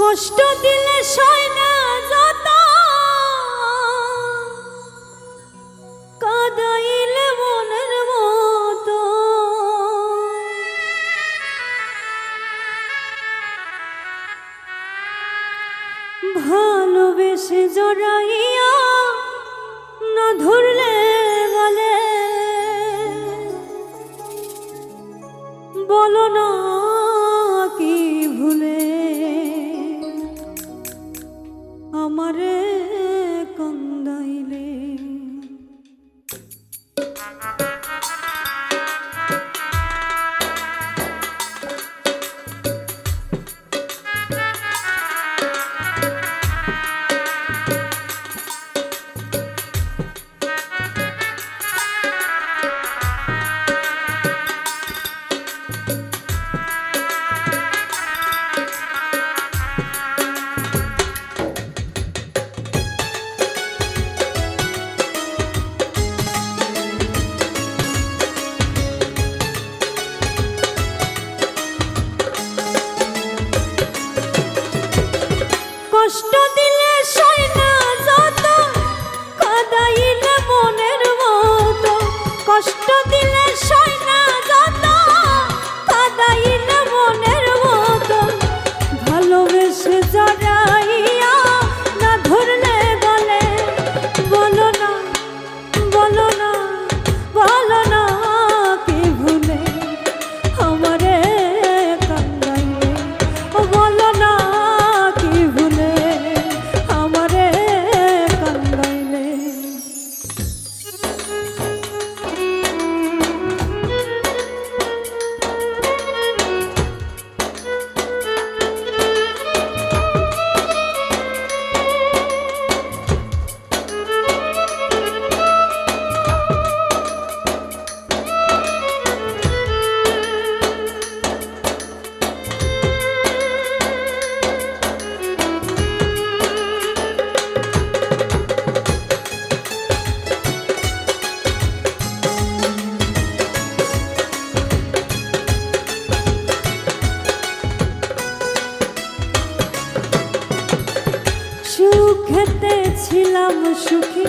কষ্ট দিলে সয় বলো না কি ভুলে? আমারে সুখেতে ছিলাম সুখী।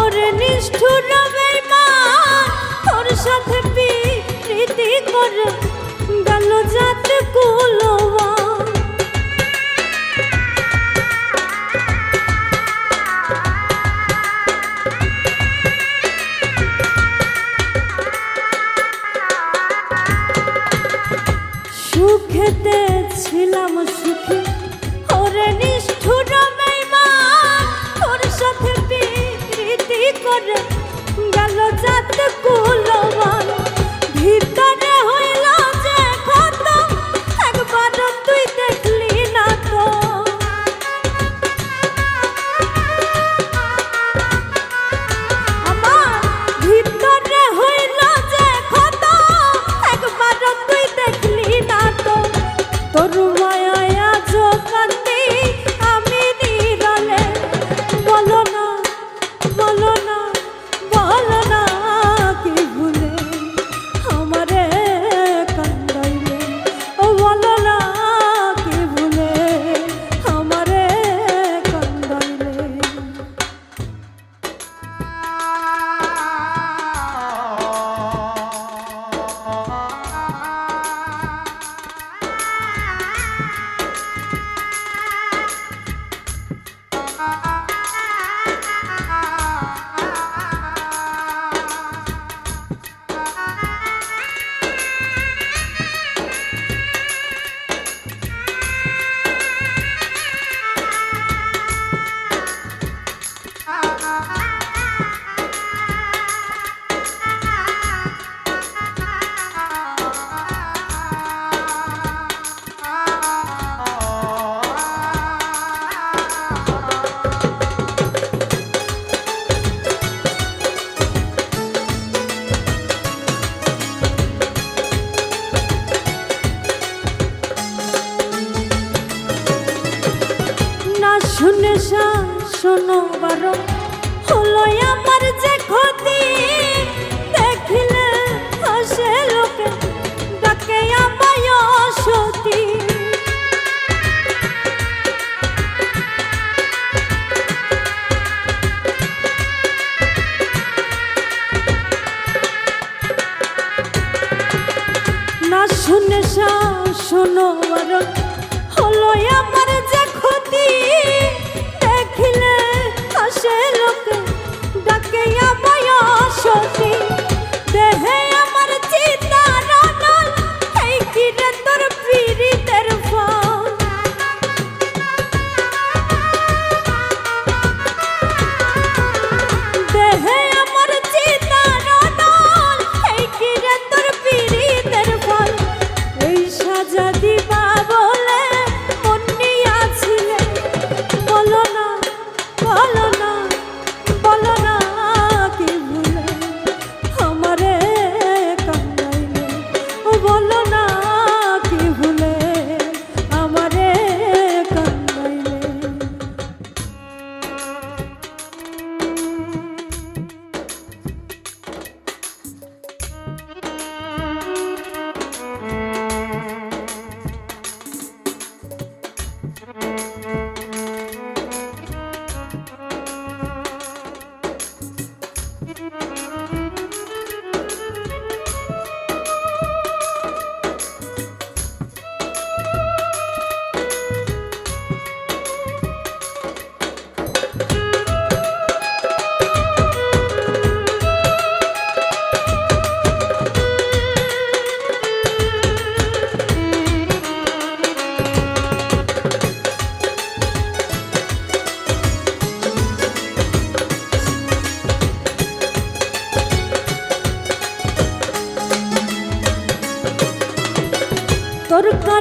ওরে নিষ্ঠুর বেকার তোর সাথে প্রীতি করে। গেল যাতে কুলবা Ah, ah, ah. শোনো বারণ হলো আমার যে ক্ষতি। দেখিলে হাসে লোকে, ডাকে আমায় সতী না শুনে শোনো বারণ হলো আমার যে ক্ষতি। দেখিলে দেশে লোকে ডাকে আমায় সতী দেহে